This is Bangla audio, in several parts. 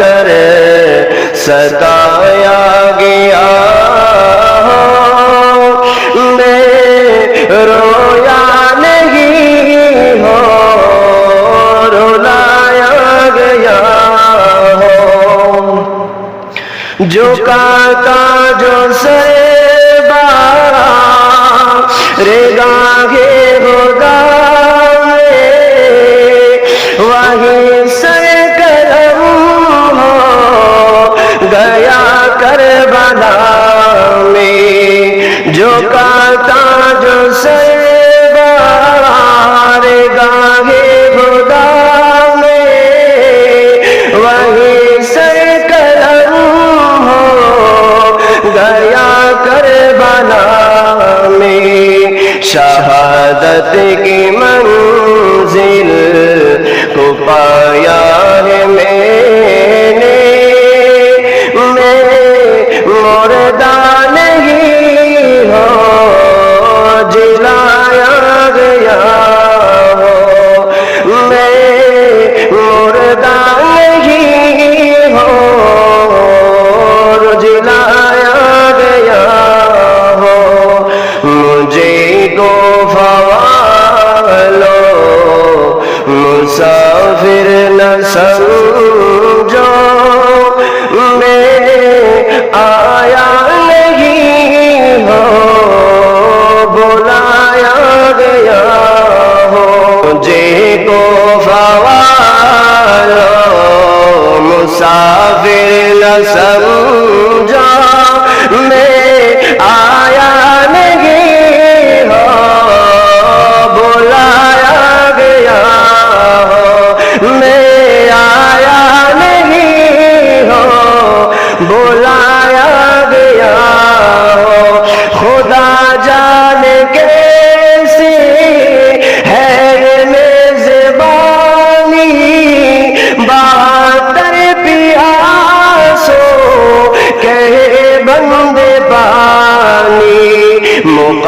कर सताया गया मैं रोया नहीं हो रुलाया गया हो। जो काका, जो सरबा रे गागे होगा शहादत की मंजिल को पाया কাফের না সঙ্গ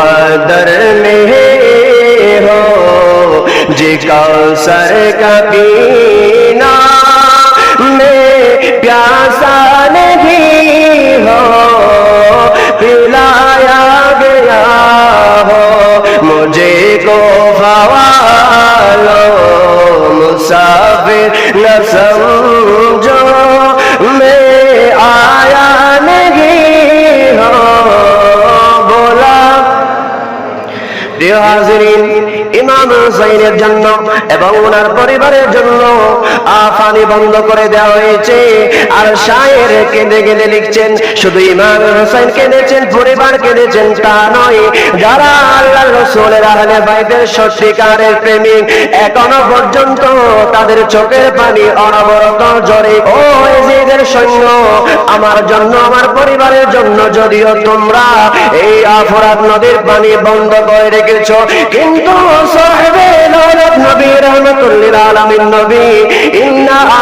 मुकदर में हो जे कौसर का पीना में प्यासा नहीं हो, पिलाया गया हो मुझे को फवालो मुसाफिर न समझो হুসাইনের জন্য এবং ওনার পরিবারের জন্য আফানি বন্ধ করে দেওয়া হয়েছে। আর শায়ের কেঁদে কেঁদে লিখছেন, শুধু ইমাম হুসাইন কেঁদেছেন, পরিবার কেঁদেছেন, তা নয়। যারা আল্লাহ রসুলের আহলে বাইদের সত্যিকারের প্রেমিক, এখনও পর্যন্ত তাদের চোখের পানি অনবরত জরে ও এজিদের সৈন্য, আমার জন্য, আমার পরিবারের জন্য যদিও তোমরা এই আফরাত নদীর পানি বন্ধ করে রেখেছ, কিন্তু সাহেবে নবী, রহমতুল্লিল আলামিন নবী, ইন্না